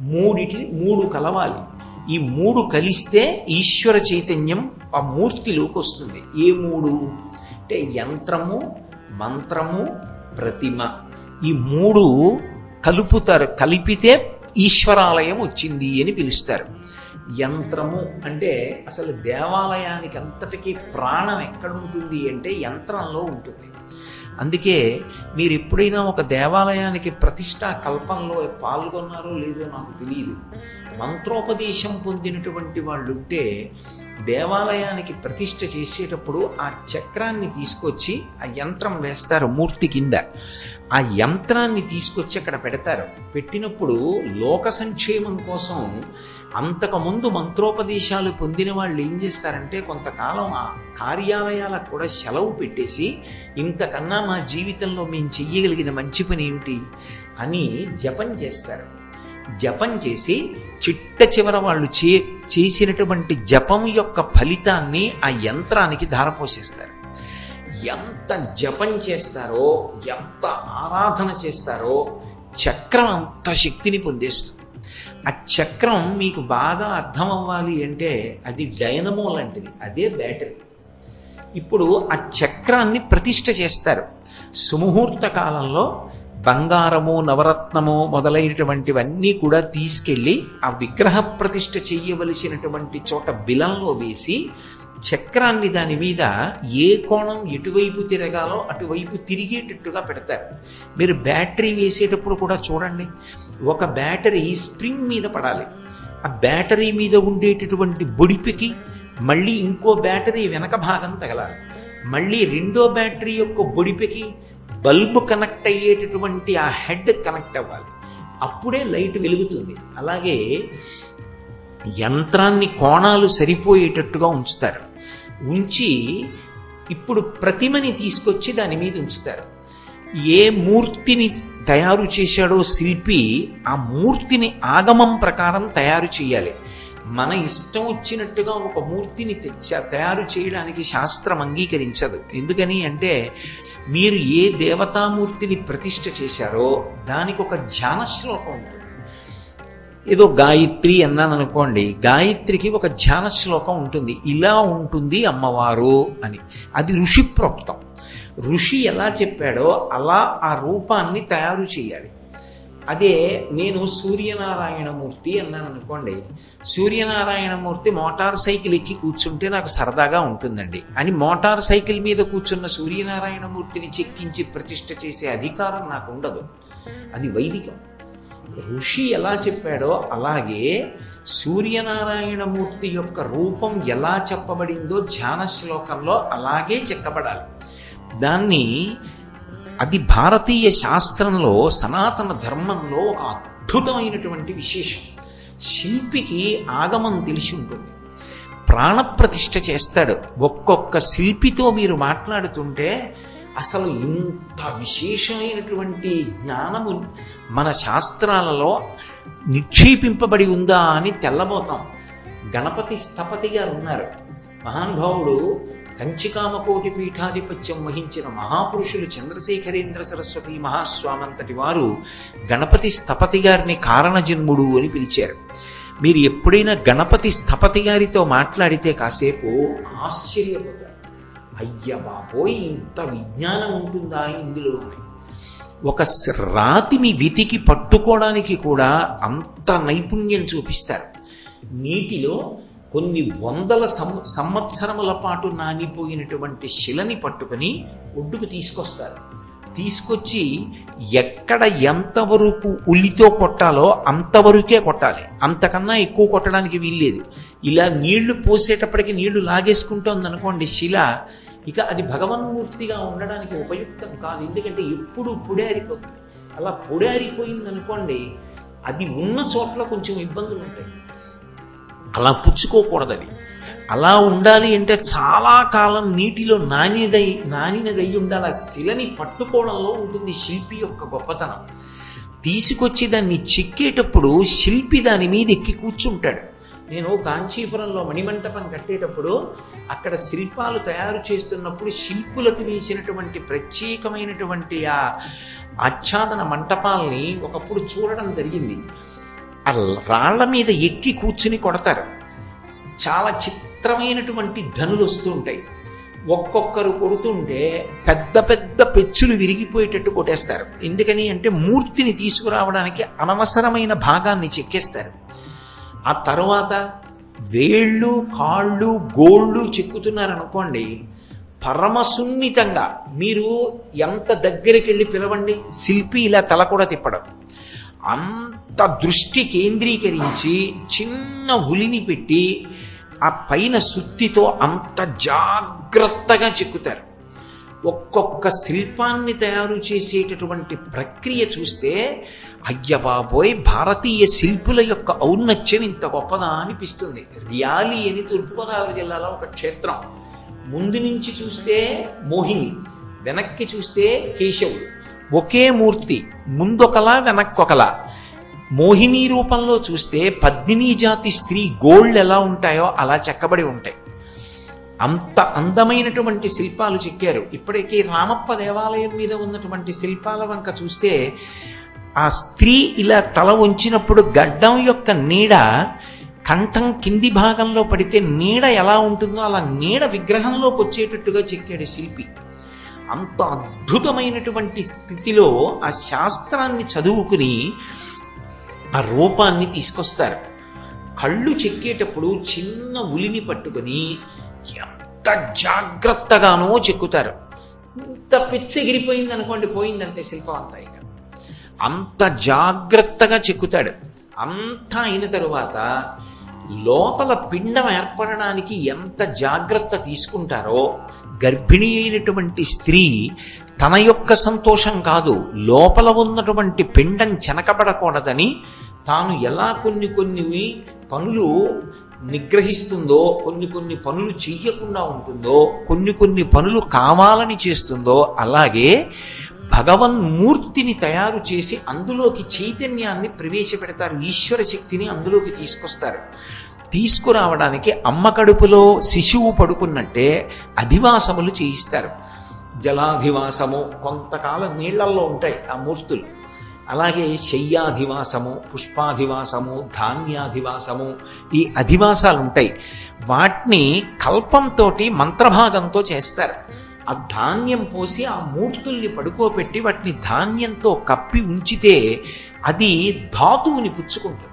మూడిటిని మూడు కలవాలి. ఈ మూడు కలిస్తే ఈశ్వర చైతన్యం ఆ మూర్తిలోకి వస్తుంది. ఏ మూడు? అంటే యంత్రము మంత్రము ప్రతిమ. ఈ మూడు కలుపుతారు. కలిపితే ఈశ్వరాలయం వచ్చింది అని పిలుస్తారు. యంత్రము అంటే అసలు దేవాలయానికి అంతటికీ ప్రాణం ఎక్కడ ఉంటుంది అంటే యంత్రంలో ఉంటుంది. అందుకే మీరు ఎప్పుడైనా ఒక దేవాలయానికి ప్రతిష్టా కల్పంలో పాల్గొన్నారో లేదో నాకు తెలియదు మంత్రోపదేశం పొందినటువంటి వాళ్ళు ఉంటే దేవాలయానికి ప్రతిష్ట చేసేటప్పుడు ఆ చక్రాన్ని తీసుకొచ్చి ఆ యంత్రం వేస్తారు మూర్తి కింద. ఆ యంత్రాన్ని తీసుకొచ్చి అక్కడ పెడతారు. పెట్టినప్పుడు లోక సంక్షేమం కోసం అంతకుముందు మంత్రోపదేశాలు పొందిన వాళ్ళు ఏం చేస్తారంటే కొంతకాలం ఆ కార్యాలయాలకు కూడా సెలవు పెట్టేసి ఇంతకన్నా మా జీవితంలో మేము చెయ్యగలిగిన మంచి పని ఏమిటి? అని జపం చేస్తారు. జపం చేసి చిట్ట చివర వాళ్ళు చే చేసినటువంటి జపం యొక్క ఫలితాన్ని ఆ యంత్రానికి ధారపోసేస్తారు. ఎంత జపం చేస్తారో ఎంత ఆరాధన చేస్తారో చక్రం అంత శక్తిని పొందేస్తుంది. ఆ చక్రం మీకు బాగా అర్థం అవ్వాలి అంటే అది డైనమో లాంటిది అదే బ్యాటరీ. ఇప్పుడు ఆ చక్రాన్ని ప్రతిష్ట చేస్తారు. సుముహూర్త కాలంలో బంగారము నవరత్నము మొదలైనటువంటివన్నీ కూడా తీసుకెళ్ళి ఆ విగ్రహ ప్రతిష్ఠ చెయ్యవలసినటువంటి చోట బిలంలో వేసి చక్రాన్ని దాని మీద ఏ కోణం ఎటువైపు తిరగాలో అటువైపు తిరిగేటట్టుగా పెడతారు. మీరు బ్యాటరీ వేసేటప్పుడు కూడా చూడండి ఒక బ్యాటరీ స్ప్రింగ్ మీద పడాలి. ఆ బ్యాటరీ మీద ఉండేటటువంటి బొడిపికి మళ్ళీ ఇంకో బ్యాటరీ వెనక భాగం తగలాలి. మళ్ళీ రెండో బ్యాటరీ యొక్క బొడిపికి బల్బు కనెక్ట్ అయ్యేటటువంటి ఆ హెడ్ కనెక్ట్ అవ్వాలి. అప్పుడే లైట్ వెలుగుతుంది. అలాగే యంత్రాన్ని కోణాలు సరిపోయేటట్టుగా ఉంచుతారు. ఉంచి ఇప్పుడు ప్రతిమని తీసుకొచ్చి దాని మీద ఉంచుతారు. ఏ మూర్తిని తయారు చేశాడో శిల్పి ఆ మూర్తిని ఆగమం ప్రకారం తయారు చేయాలి. మన ఇష్టం వచ్చినట్టుగా ఒక మూర్తిని తెచ్చ తయారు చేయడానికి శాస్త్రం అంగీకరించదు. ఎందుకని అంటే మీరు ఏ దేవతామూర్తిని ప్రతిష్ఠ చేశారో దానికి ఒక ధ్యాన శ్లోకం ఉంటుంది. ఏదో గాయత్రి అన్నాను అనుకోండి గాయత్రికి ఒక ధ్యాన శ్లోకం ఉంటుంది. ఇలా ఉంటుంది అమ్మవారు అని. అది ఋషిప్రోక్తం. ఋషి ఎలా చెప్పాడో అలా ఆ రూపాన్ని తయారు చేయాలి. అదే నేను సూర్యనారాయణమూర్తి అన్నాను అనుకోండి. సూర్యనారాయణమూర్తి మోటార్ సైకిల్ ఎక్కి కూర్చుంటే నాకు సరదాగా ఉంటుందండి. అని మోటార్ సైకిల్ మీద కూర్చున్న సూర్యనారాయణమూర్తిని చెక్కించి ప్రతిష్ట చేసే అధికారం నాకు ఉండదు. అది వైదికం. ఋషి ఎలా చెప్పాడో అలాగే సూర్యనారాయణమూర్తి యొక్క రూపం ఎలా చెప్పబడిందో ధ్యాన శ్లోకంలో అలాగే చెక్కబడాలి దాన్ని అది భారతీయ శాస్త్రంలో సనాతన ధర్మంలో ఒక అద్భుతమైనటువంటి విశేషం. శిల్పికి ఆగమం తెలిసి ఉంటుంది. ప్రాణప్రతిష్ఠ చేస్తాడు. ఒక్కొక్క శిల్పితో మీరు మాట్లాడుతుంటే అసలు ఇంత విశేషమైనటువంటి జ్ఞానము మన శాస్త్రాలలో నిక్షేపింపబడి ఉందా అని తెల్లబోతాం. గణపతి స్థపతి గారు ఉన్నారు. మహానుభావుడు కంచికామకోటి పీఠాధిపత్యం వహించిన మహాపురుషులు చంద్రశేఖరేంద్ర సరస్వతి మహాస్వామంతటి వారు గణపతి స్థపతి గారిని కారణజన్ముడు అని పిలిచారు. మీరు ఎప్పుడైనా గణపతి స్థపతి గారితో మాట్లాడితే కాసేపు ఆశ్చర్యపోతారు. అయ్య బాబోయ్ ఇంత విజ్ఞానం ఉంటుందా ఇందులో ఒక రాతిని వితికి పట్టుకోవడానికి కూడా అంత నైపుణ్యం చూపిస్తారు. నీటిలో కొన్ని వందల సం సంవత్సరముల పాటు నానిపోయినటువంటి శిలని పట్టుకొని ఒడ్డుకు తీసుకొస్తారు. తీసుకొచ్చి ఎక్కడ ఎంతవరకు ఉల్లితో కొట్టాలో అంతవరకే కొట్టాలి. అంతకన్నా ఎక్కువ కొట్టడానికి వీల్లేదు. ఇలా నీళ్ళు పోసేటప్పటికి నీళ్ళు లాగేసుకుంటోంది అనుకోండి శిల ఇక అది భగవన్మూర్తిగా ఉండడానికి ఉపయుక్తం కాదు. ఎందుకంటే ఎప్పుడు పొడారిపోతుంది. అలా పొడారిపోయింది అనుకోండి అది ఉన్న చోట్ల కొంచెం ఇబ్బందులు ఉంటాయి అలా పుచ్చుకోకూడదు అలా ఉండాలి అంటే చాలా కాలం నీటిలో నానిదై నానినదై ఉండాలి. ఆ శిలని పట్టుకోవడంలో ఉంటుంది శిల్పి యొక్క గొప్పతనం. తీసుకొచ్చి దాన్ని చెక్కేటప్పుడు శిల్పి దాని మీద ఎక్కి కూర్చుంటాడు. నేను కాంచీపురంలో మణిమంటపం కట్టేటప్పుడు అక్కడ శిల్పాలు తయారు చేస్తున్నప్పుడు శిల్పులకు వేసినటువంటి ప్రత్యేకమైనటువంటి ఆ ఆచ్ఛాదన మంటపాల్ని ఒకప్పుడు చూడడం జరిగింది. ఆ రాళ్ళ మీద ఎక్కి కూర్చుని కొడతారు. చాలా చిత్రమైనటువంటి ధనులు వస్తూ ఉంటాయి. ఒక్కొక్కరు కొడుతుంటే పెద్ద పెద్ద పెచ్చులు విరిగిపోయేటట్టు కొట్టేస్తారు. ఎందుకని అంటే మూర్తిని తీసుకురావడానికి అనవసరమైన భాగాన్ని చెక్కేస్తారు. ఆ తర్వాత వేళ్ళు కాళ్ళు గోళ్ళు చెక్కుతున్నారనుకోండి పరమ సున్నితంగా మీరు ఎంత దగ్గరికి వెళ్ళి పిలవండి శిల్పి ఇలా తల కూడా తిప్పడం. అంత దృష్టి కేంద్రీకరించి చిన్న ఉలిని పెట్టి ఆ పైన సుత్తితో అంత జాగ్రత్తగా చెక్కుతారు. ఒక్కొక్క శిల్పాన్ని తయారు చేసేటటువంటి ప్రక్రియ చూస్తే అయ్యబాబోయ్ భారతీయ శిల్పుల యొక్క ఔన్నత్యం ఇంత గొప్పదా అనిపిస్తుంది. ర్యాలీ అని తూర్పుగోదావరి జిల్లాలో ఒక క్షేత్రం. ముందు నుంచి చూస్తే మోహిని వెనక్కి చూస్తే కేశవుడు. ఒకే మూర్తి ముందొకలా వెనక్కొకలా. మోహిని రూపంలో చూస్తే పద్మిని జాతి స్త్రీ గోల్డ్ ఎలా ఉంటాయో అలా చెక్కబడి ఉంటాయి. అంత అందమైనటువంటి శిల్పాలు చెక్కారు. ఇప్పటికీ రామప్ప దేవాలయం మీద ఉన్నటువంటి శిల్పాల వంక చూస్తే ఆ స్త్రీ ఇలా తల ఉంచినప్పుడు గడ్డం యొక్క నీడ కంఠం కింది భాగంలో పడితే నీడ ఎలా ఉంటుందో అలా నీడ విగ్రహంలోకి వచ్చేటట్టుగా చెక్కాడు శిల్పి. అంత అద్భుతమైనటువంటి స్థితిలో ఆ శాస్త్రాన్ని చదువుకుని ఆ రూపాన్ని తీసుకొస్తారు. కళ్ళు చెక్కేటప్పుడు చిన్న ఉలిని పట్టుకొని ఎంత జాగ్రత్తగానో చెక్కుతారు. ఇంత పిచ్చెగిరిపోయింది అనుకోండి పోయిందంతే శిల్పం అంతా ఇక. అంత జాగ్రత్తగా చెక్కుతాడు. అంతా అయిన తరువాత లోపల పిండం ఏర్పడడానికి ఎంత జాగ్రత్త తీసుకుంటారో గర్భిణి అయినటువంటి స్త్రీ తన యొక్క సంతోషం కాదు లోపల ఉన్నటువంటి పిండం చెనకబడకూడదని తాను ఎలా కొన్ని కొన్ని పనులు నిగ్రహిస్తుందో కొన్ని కొన్ని పనులు చెయ్యకుండా ఉంటుందో కొన్ని కొన్ని పనులు కావాలని చేస్తుందో అలాగే భగవన్మూర్తిని తయారు చేసి అందులోకి చైతన్యాన్ని ప్రవేశపెడతారు ఈశ్వర శక్తిని అందులోకి తీసుకొస్తారు. తీసుకురావడానికి అమ్మ కడుపులో శిశువు పడుకున్నట్టే అధివాసములు చేయిస్తారు. జలాధివాసము కొంతకాలం నీళ్ళల్లో ఉంటాయి ఆ మూర్తులు. అలాగే శయ్యాధివాసము పుష్పాధివాసము ధాన్యాధివాసము ఈ అధివాసాలు ఉంటాయి వాటిని కల్పంతో మంత్రభాగంతో చేస్తారు. ఆ ధాన్యం పోసి ఆ మూర్తుల్ని పడుకోబెట్టి వాటిని ధాన్యంతో కప్పి ఉంచితే అది ధాతువుని పుచ్చుకుంటుంది.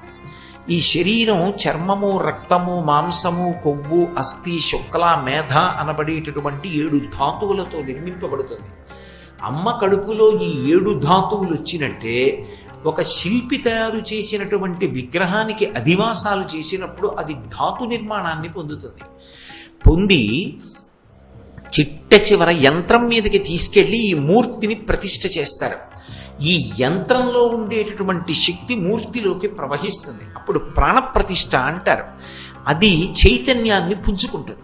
ఈ శరీరం చర్మము రక్తము మాంసము కొవ్వు అస్థి శుక్ల మేధ అనబడేటటువంటి ఏడు ధాతువులతో నిర్మింపబడుతుంది. అమ్మ కడుపులో ఈ ఏడు ధాతువులు వచ్చినట్టే ఒక శిల్పి తయారు చేసినటువంటి విగ్రహానికి అధివాసాలు చేసినప్పుడు అది ధాతు నిర్మాణాన్ని పొందుతుంది. పొంది చిట్ట చివర యంత్రం మీదకి తీసుకెళ్ళి ఈ మూర్తిని ప్రతిష్ఠ చేస్తారు. ఈ యంత్రంలో ఉండేటటువంటి శక్తి మూర్తిలోకి ప్రవహిస్తుంది. అప్పుడు ప్రాణప్రతిష్ఠ అంటారు. అది చైతన్యాన్ని పుంజుకుంటుంది.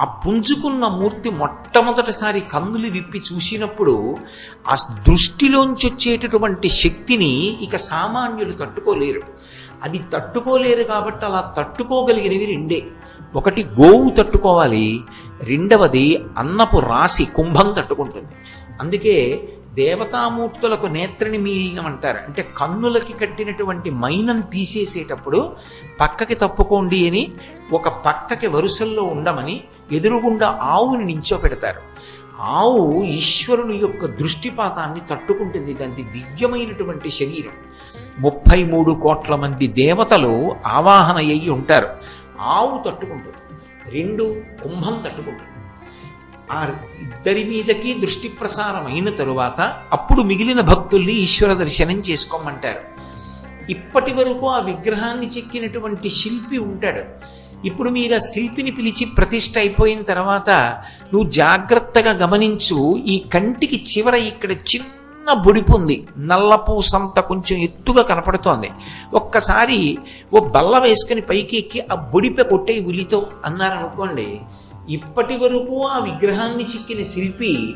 ఆ పుంజుకున్న మూర్తి మొట్టమొదటిసారి కందులు విప్పి చూసినప్పుడు ఆ దృష్టిలోంచి వచ్చేటటువంటి శక్తిని ఇక సామాన్యులు తట్టుకోలేరు. అది తట్టుకోలేరు కాబట్టి అలా తట్టుకోగలిగినవి రెండే. ఒకటి గోవు తట్టుకోవాలి రెండవది అన్నపు రాశి కుంభం తట్టుకుంటుంది. అందుకే దేవతామూర్తులకు నేత్రని మీలినం అంటారు అంటే కన్నులకి కట్టినటువంటి మైనం తీసేసేటప్పుడు పక్కకి తప్పుకోండి అని ఒక పక్కకి వరుసల్లో ఉండమని ఎదురుగుండా ఆవుని నించోపెడతారు. ఆవు ఈశ్వరుని యొక్క దృష్టిపాతాన్ని తట్టుకుంటుంది. దానికి దివ్యమైనటువంటి శరీరం. ముప్పై మూడు కోట్ల మంది దేవతలు ఆవాహన అయ్యి ఉంటారు. ఆవు తట్టుకుంటుంది. రెండు కుంభం తట్టుకుంటుంది. ఆ ఇద్దరి మీదకి దృష్టి ప్రసారం అయిన తరువాత అప్పుడు మిగిలిన భక్తుల్ని ఈశ్వర దర్శనం చేసుకోమంటారు. ఇప్పటి వరకు ఆ విగ్రహాన్ని చెక్కినటువంటి శిల్పి ఉంటాడు. ఇప్పుడు మీరు ఆ శిల్పిని పిలిచి ప్రతిష్ట అయిపోయిన తర్వాత నువ్వు జాగ్రత్తగా గమనించు ఈ కంటికి చివర ఇక్కడ చిన్న బొడిపు ఉంది. నల్లపూసంత కొంచెం ఎత్తుగా కనపడుతోంది. ఒక్కసారి ఓ బల్ల వేసుకుని పైకి ఎక్కి ఆ బొడిపె కొట్టే ఉలితో అన్నారనుకోండి ఇప్పటి వరకు ఆ విగ్రహాన్ని చిక్కిన శిల్పి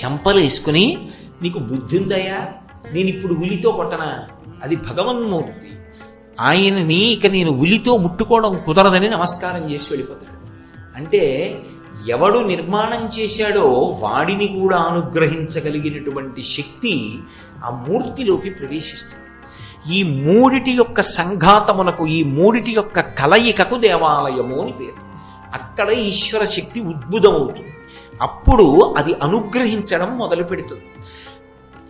చెంపలు వేసుకుని నీకు బుద్ధి ఉందయ్యా? నేను ఇప్పుడు ఉలితో కొట్టనా? అది భగవన్మూర్తి ఆయనని ఇక నేను ఉలితో ముట్టుకోవడం కుదరదని నమస్కారం చేసి వెళ్ళిపోతాడు. అంటే ఎవడు నిర్మాణం చేశాడో వాడిని కూడా అనుగ్రహించగలిగినటువంటి శక్తి ఆ మూర్తిలోకి ప్రవేశిస్తుంది. ఈ మూడిటి యొక్క సంఘాతమునకు ఈ మూడిటి యొక్క కలయికకు దేవాలయము అని పేరు. అక్కడ ఈశ్వర శక్తి ఉద్భుతమవుతుంది. అప్పుడు అది అనుగ్రహించడం మొదలు పెడుతుంది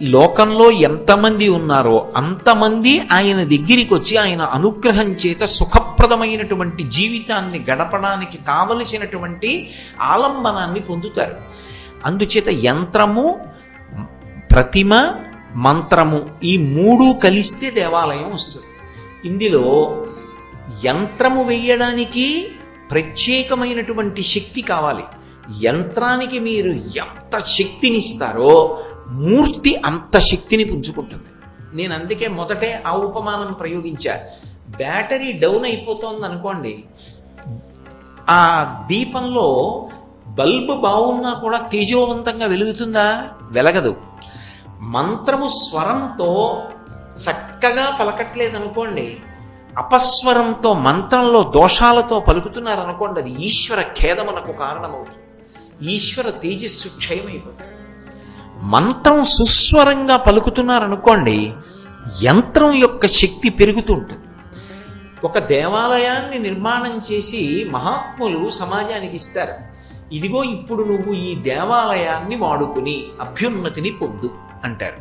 లోకంలో ఎంతమంది ఉన్నారో అంతమంది ఆయన దగ్గరికి వచ్చి ఆయన అనుగ్రహం చేత సుఖప్రదమైనటువంటి జీవితాన్ని గడపడానికి కావలసినటువంటి ఆలంబనాన్ని పొందుతారు. అందుచేత యంత్రము ప్రతిమ మంత్రము ఈ మూడు కలిస్తే దేవాలయం వస్తుంది. ఇందులో యంత్రము వేయడానికి ప్రత్యేకమైనటువంటి శక్తి కావాలి. యంత్రానికి మీరు ఎంత శక్తినిస్తారో మూర్తి అంత శక్తిని పుంజుకుంటుంది. నేను అందుకే మొదటే ఆ ఉపమానం ప్రయోగించా. బ్యాటరీ డౌన్ అయిపోతోంది అనుకోండి ఆ దీపంలో బల్బు బాగున్నా కూడా తేజోవంతంగా వెలుగుతుందా? వెలగదు. మంత్రము స్వరంతో చక్కగా పలకట్లేదు అనుకోండి అపస్వరంతో మంత్రంలో దోషాలతో పలుకుతున్నారనుకోండి అది ఈశ్వర ఖేదమునకు కారణమవుతుంది. ఈశ్వర తేజస్సు క్షయమైపోతుంది. మంత్రం సుస్వరంగా పలుకుతున్నారనుకోండి యంత్రం యొక్క శక్తి పెరుగుతూ ఉంటుంది. ఒక దేవాలయాన్ని నిర్మాణం చేసి మహాత్ములు సమాజానికి ఇస్తారు. ఇదిగో ఇప్పుడు నువ్వు ఈ దేవాలయాన్ని వాడుకుని అభ్యున్నతిని పొందు అంటారు.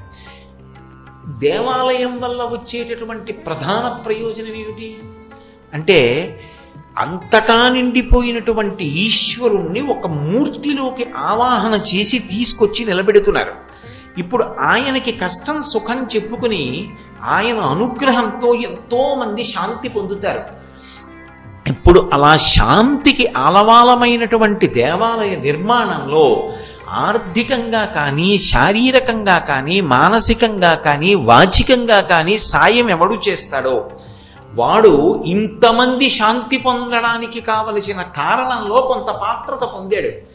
దేవాలయం వల్ల వచ్చేటటువంటి ప్రధాన ప్రయోజనం ఏమిటి? అంటే అంతటా నిండిపోయినటువంటి ఈశ్వరుణ్ణి ఒక మూర్తిలోకి ఆవాహన చేసి తీసుకొచ్చి నిలబెడుతున్నారు. ఇప్పుడు ఆయనకి కష్టం సుఖం చెప్పుకుని ఆయన అనుగ్రహంతో ఎంతోమంది శాంతి పొందుతారు. ఇప్పుడు అలా శాంతికి ఆలవాలమైనటువంటి దేవాలయ నిర్మాణంలో ఆర్థికంగా కానీ శారీరకంగా కానీ మానసికంగా కానీ వాచికంగా కానీ సాయం ఎవడు చేస్తాడో వాడు ఇంతమంది శాంతి పొందడానికి కావలసిన కారణంలో కొంత పాత్రత పొందాడు.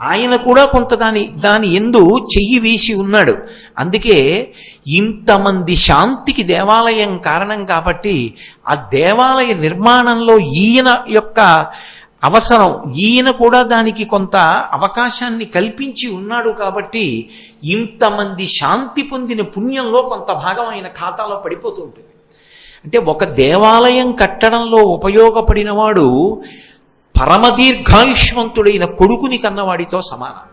ఆయన కూడా కొంత దాని దాని ఎందు చెయ్యి వేసి ఉన్నాడు. అందుకే ఇంతమంది శాంతికి దేవాలయం కారణం కాబట్టి ఆ దేవాలయ నిర్మాణంలో ఈయన యొక్క అవసరం ఈయన కూడా దానికి కొంత అవకాశాన్ని కల్పించి ఉన్నాడు కాబట్టి ఇంతమంది శాంతి పొందిన పుణ్యంలో కొంత భాగం ఆయన ఖాతాలో పడిపోతూ ఉంటుంది. అంటే ఒక దేవాలయం కట్టడంలో ఉపయోగపడినవాడు పరమదీర్ఘాయుష్మంతుడైన కొడుకుని కన్నవాడితో సమానం.